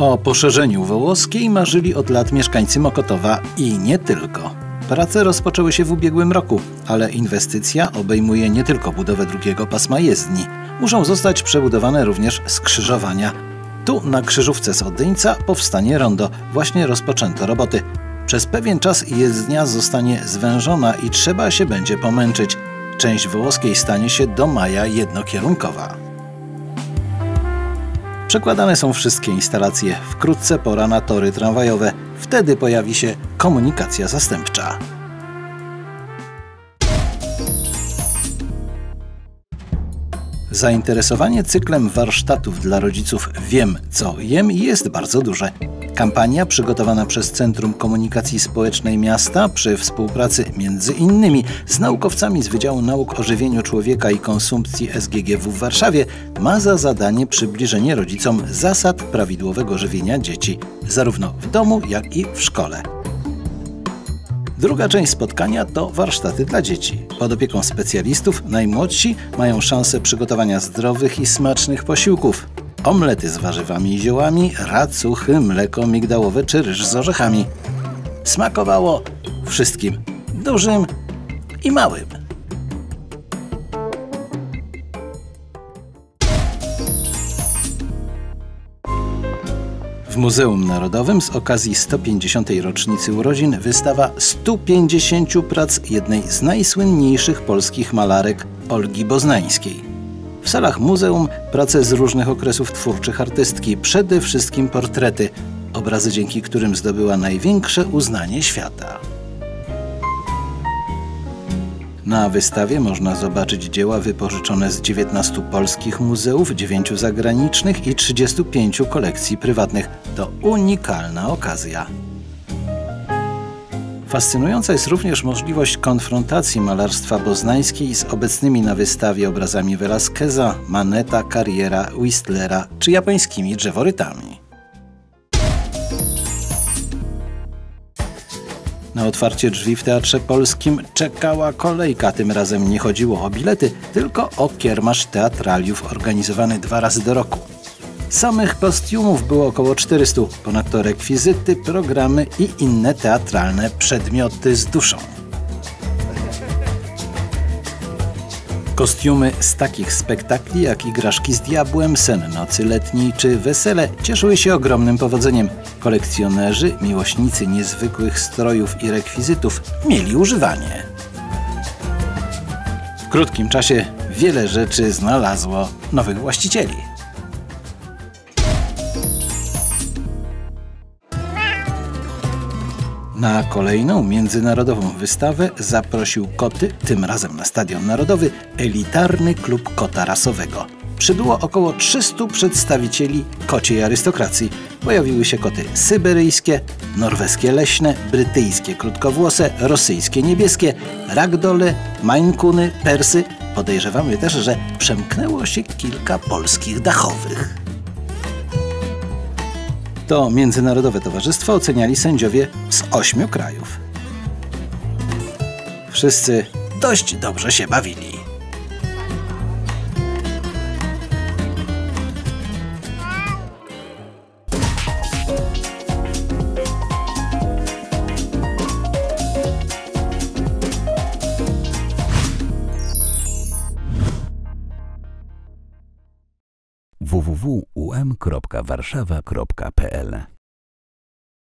O poszerzeniu Wołoskiej marzyli od lat mieszkańcy Mokotowa i nie tylko. Prace rozpoczęły się w ubiegłym roku, ale inwestycja obejmuje nie tylko budowę drugiego pasma jezdni. Muszą zostać przebudowane również skrzyżowania. Tu na krzyżówce z Odyńca powstanie rondo. Właśnie rozpoczęto roboty. Przez pewien czas jezdnia zostanie zwężona i trzeba się będzie pomęczyć. Część Wołoskiej stanie się do maja jednokierunkowa. Przekładane są wszystkie instalacje. Wkrótce pora na tory tramwajowe. Wtedy pojawi się komunikacja zastępcza. Zainteresowanie cyklem warsztatów dla rodziców Wiem co jem jest bardzo duże. Kampania przygotowana przez Centrum Komunikacji Społecznej Miasta przy współpracy innymi z naukowcami z Wydziału Nauk o Żywieniu Człowieka i Konsumpcji SGGW w Warszawie ma za zadanie przybliżenie rodzicom zasad prawidłowego żywienia dzieci, zarówno w domu, jak i w szkole. Druga część spotkania to warsztaty dla dzieci. Pod opieką specjalistów najmłodsi mają szansę przygotowania zdrowych i smacznych posiłków. Omlety z warzywami i ziołami, racuchy, mleko migdałowe czy ryż z orzechami. Smakowało wszystkim, dużym i małym. W Muzeum Narodowym z okazji 150. rocznicy urodzin wystawa 150 prac jednej z najsłynniejszych polskich malarek Olgi Boznańskiej. W salach muzeum prace z różnych okresów twórczych artystki, przede wszystkim portrety, obrazy dzięki którym zdobyła największe uznanie świata. Na wystawie można zobaczyć dzieła wypożyczone z 19 polskich muzeów, 9 zagranicznych i 35 kolekcji prywatnych. To unikalna okazja. Fascynująca jest również możliwość konfrontacji malarstwa boznańskiej z obecnymi na wystawie obrazami Velasqueza, Maneta, Carriera, Whistlera czy japońskimi drzeworytami. Na otwarcie drzwi w Teatrze Polskim czekała kolejka. Tym razem nie chodziło o bilety, tylko o kiermasz teatraliów organizowany dwa razy do roku. Samych kostiumów było około 400, ponadto rekwizyty, programy i inne teatralne przedmioty z duszą. Kostiumy z takich spektakli jak Igraszki z Diabłem, Sen Nocy Letniej czy Wesele cieszyły się ogromnym powodzeniem. Kolekcjonerzy, miłośnicy niezwykłych strojów i rekwizytów mieli używanie. W krótkim czasie wiele rzeczy znalazło nowych właścicieli. Na kolejną międzynarodową wystawę zaprosił koty, tym razem na Stadion Narodowy, elitarny klub kota rasowego. Przybyło około 300 przedstawicieli kociej arystokracji. Pojawiły się koty syberyjskie, norweskie leśne, brytyjskie krótkowłose, rosyjskie niebieskie, ragdole, mańkuny, persy. Podejrzewamy też, że przemknęło się kilka polskich dachowych. To międzynarodowe towarzystwo oceniali sędziowie z ośmiu krajów. Wszyscy dość dobrze się bawili. www.um.warszawa.pl